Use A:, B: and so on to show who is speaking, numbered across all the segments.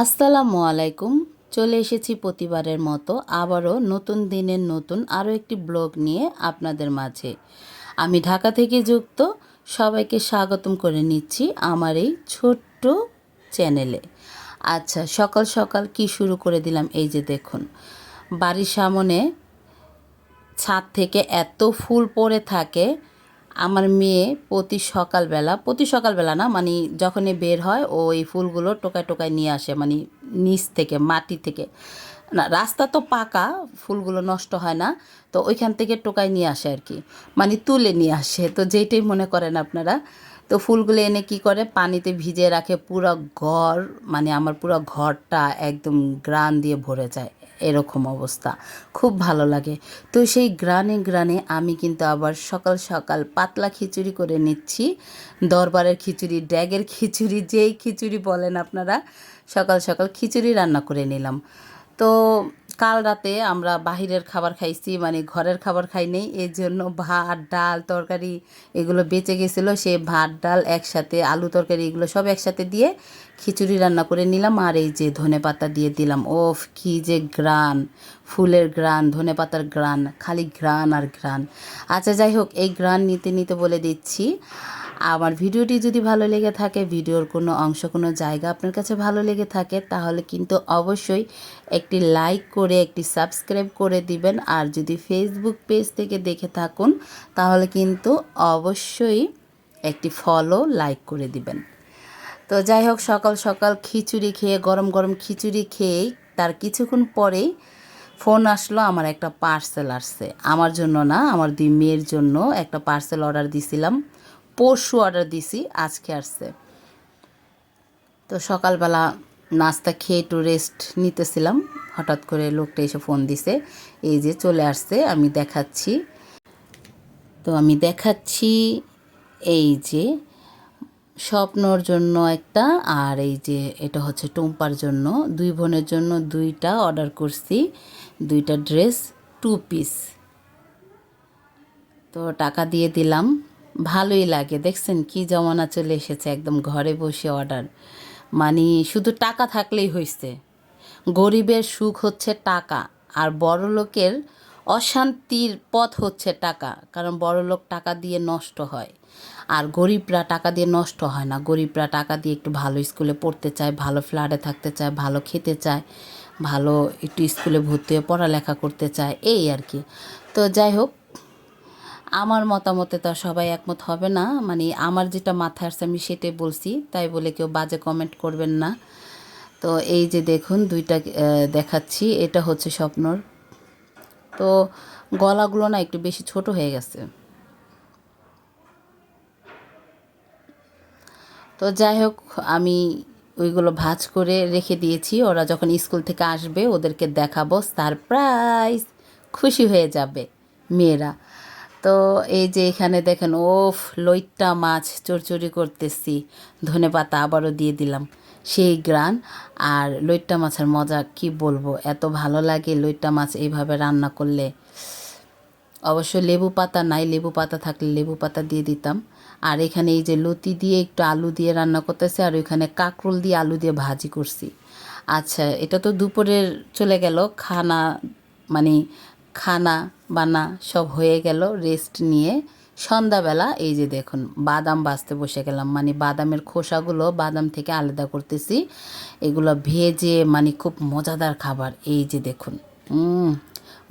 A: আসসালামু আলাইকুম। চলে এসেছি প্রতিবারের মতো আবারও নতুন দিনের নতুন আরও একটি ব্লগ নিয়ে আপনাদের মাঝে। আমি ঢাকা থেকে যুক্ত, সবাইকে স্বাগতম করে নিচ্ছি আমার এই ছোট্ট চ্যানেলে। আচ্ছা সকাল সকাল কি শুরু করে দিলাম এই যে দেখুন। বাড়ির সামনে ছাদ থেকে এত ফুল পড়ে থাকে আমার মেয়ে প্রতি সকালবেলা প্রতি সকালবেলা না মানে যখনই বের হয়, ও এই ফুলগুলো টোকায় টোকায় নিয়ে আসে মানে নিচ থেকে, মাটি থেকে। না, রাস্তা তো পাকা, ফুলগুলো নষ্ট হয় না, তো ওইখান থেকে টোকায় নিয়ে আসে আর কি। মানে তুলে নিয়ে আসে, তো যেইটাই মনে করেন আপনারা। তো ফুলগুলো এনে কি করে? পানিতে ভিজিয়ে রাখে পুরো ঘর মানে আমার পুরো ঘরটা একদম গ্রান দিয়ে ভরে যায়। এরকম অবস্থা। খুব ভালো লাগে। তো সেই গ্রানে গ্রানে আমি কিন্তু আবার সকাল সকাল পাতলা খিচুড়ি করে নিচ্ছি। দরবারের খিচুড়ি, ড্যাগের খিচুড়ি, যেই খিচুড়ি বলেন আপনারা, সকাল সকাল খিচুড়ি রান্না করে নিলাম। তো কাল রাতে আমরা বাহিরের খাবার খাইছি মানে ঘরের খাবার খাই নেই। এই জন্য ভাত, ডাল, তরকারি এগুলো বেঁচে গেছিল। সে ভাত, ডাল একসাথে, আলু তরকারি এগুলো সব একসাথে দিয়ে খিচুড়ি রান্না করে নিলাম। আর এই যে ধনে পাতা দিয়ে দিলাম। ওফ, কি যে গ্রান ফুলের গ্রান ধনে পাতার গ্রান খালি গ্রান আর গ্রান আচ্ছা যাই হোক, এই গ্রান নিতে নিতে বলে দিচ্ছি। আমার ভিডিওটি যদি ভালো লেগে থাকে, ভিডিওর কোনো অংশ, কোনো জায়গা আপনার কাছে ভালো লেগে থাকে, তাহলে কিন্তু অবশ্যই একটি লাইক করে, একটি সাবস্ক্রাইব করে দিবেন। আর যদি ফেসবুক পেজ থেকে দেখে থাকুন, তাহলে কিন্তু অবশ্যই একটি ফলো লাইক করে দিবেন। তো যাই হোক, সকাল সকাল খিচুড়ি খেয়ে, গরম গরম খিচুড়ি খেয়েই তার কিছুক্ষণ পরেই ফোন আসলো আমার একটা পার্সেল আসছে। আমার জন্য না, আমার দুই মেয়ের জন্য একটা পার্সেল অর্ডার দিছিলাম। পরশু অর্ডার দিছি, আজকে আসছে। তো সকালবেলা নাস্তা খেয়ে একটু রেস্ট নিতেছিলাম, হঠাৎ করে লোকটা এসে ফোন দিছে, এই যে চলে আসছে, আমি দেখাচ্ছি। তো আমি দেখাচ্ছি এই যে স্বপ্নর জন্য একটা, আর এই যে এটা হচ্ছে টুম্পার জন্য। দুই বোনের জন্য দুইটা অর্ডার করছি, দুইটা ড্রেস টু পিস তো টাকা দিয়ে দিলাম। ভালোই লাগে। দেখছেন কি জমানা চলে এসেছে, একদম ঘরে বসে অর্ডার মানে শুধু টাকা থাকলেই হয়েছে গরিবের সুখ হচ্ছে টাকা, আর বড় লোকের অশান্তির পথ হচ্ছে টাকা, কারণ বড় লোক টাকা দিয়ে নষ্ট হয়। আর গরিবরা টাকা দিয়ে নষ্ট হয় না। গরিবরা টাকা দিয়ে একটু ভালো স্কুলে পড়তে চায়, ভালো ফ্ল্যাটে থাকতে চায়, ভালো খেতে চায়, ভালো একটু স্কুলে ভর্তি হয়ে পড়ালেখা করতে চায়, এই আর কি। তো যাই হোক আমার মতামতে তো সবাই একমত হবে না। মানে আমার যেটা মাথায় আসছে, আমি সেটাই বলছি। তাই বলে কেউ বাজে কমেন্ট করবেন না। তো এই যে দেখুন, দুইটা দেখাচ্ছি। এটা হচ্ছে স্বপ্নর। তো গলাগুলো না একটু বেশি ছোট হয়ে গেছে। তো যাই হোক, আমি ওইগুলো ভাজ করে রেখে দিয়েছি। ওরা যখন স্কুল থেকে আসবে, ওদেরকে দেখাবো। সারপ্রাইজ! খুশি হয়ে যাবে মেয়েরা। তো এই যে এখানে দেখেন, ওফ, লইট্টা মাছ চড়চড়ি করতেছি। ধনে পাতা আবারও দিয়ে দিলাম। সেই গ্রান। আর লইট্টা মাছের মজা কি বলব? এত ভালো লাগে লইট্টা মাছ এইভাবে রান্না করলে। অবশ্য লেবু পাতা নাই, লেবু পাতা থাকলে লেবু পাতা দিয়ে দিতাম। আর এখানে এই যে লতি দিয়ে একটু আলু দিয়ে রান্না করতেছে, আর ওইখানে কাঁকরোল দিয়ে আলু দিয়ে ভাজি করছি। আচ্ছা এটা তো দুপুরের চলে গেল, খানা মানে খানা বানা সব হয়ে গেল রেস্ট নিয়ে। সন্ধ্যাবেলা এই যে দেখুন, বাদাম বাছতে বসে গেলাম। মানে বাদামের খোসাগুলো বাদাম থেকে আলাদা করতেছি। এগুলো ভেজে মানে খুব মজাদার খাবার। এই যে দেখুন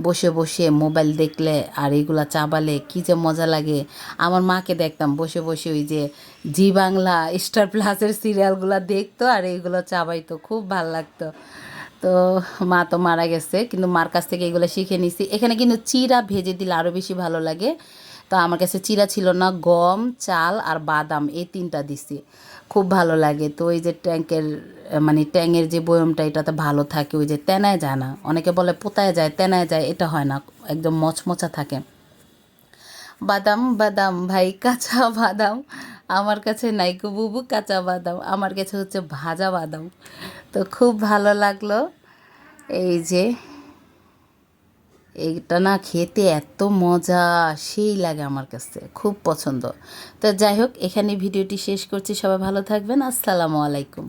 A: বসে বসে মোবাইল দেখলে আর এইগুলা চাবালে কী যে মজা লাগে। আমার মাকে দেখতাম বসে বসে ওই যে জি বাংলা, স্টার প্লাসের সিরিয়ালগুলো দেখতো আর এইগুলো চাবাইতো, খুব ভালো লাগতো। তো মা তো মারা গেছে, কিন্তু মার কাছ থেকে এগুলো শিখে নিছি। এখানে কিন্তু চিরা ভেজে দিলে আরও বেশি ভালো লাগে। তো আমার কাছে চিরা ছিল না, গম, চাল আর বাদাম এই তিনটা দিছি। খুব ভালো লাগে। তো এই যে ট্যাঙ্কের মানে ট্যাঙের যে বয়মটা, এটাতে ভালো থাকে। ওই যে তেনায় যায় না। অনেকে বলে পোতায় যায়, তেনায় যায়, এটা হয় না। একদম মচমচা থাকে। বাদাম বাদাম, ভাই, কাঁচা বাদাম। আমার কাছে নাইকু বুবু, কাঁচা বাদাম। আমার কাছে হচ্ছে ভাজা বাদাম। তো খুব ভালো লাগল এই যে এইটা না খেতে এত মজা, সেই লাগে আমার কাছে, খুব পছন্দ। তো যাই হোক, এখানে ভিডিওটি শেষ করছি। সবাই ভালো থাকবেন। আসসালামু আলাইকুম।